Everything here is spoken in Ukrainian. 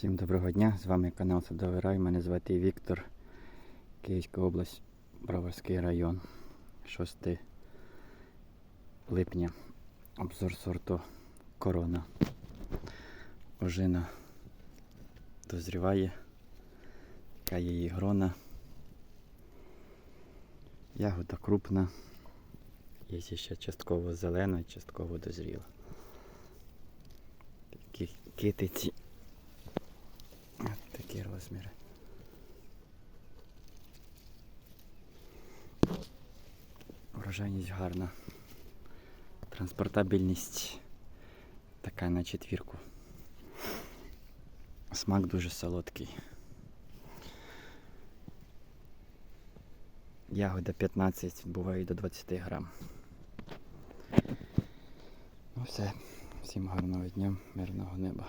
Всім доброго дня, з вами канал Садовий Рай. Мене звати Віктор, Київська область, Броварський район. 6 липня. Обзор сорту корона. Ожина дозріває, така її грона. Ягода крупна. Є ще частково зелена, частково дозріла. Такі китиці. Розміри. Врожайність гарна. Транспортабельність така на четвірку. Смак дуже солодкий. Ягода 15, буває до 20 грам. Ну все. Всім гарного дня, мирного неба.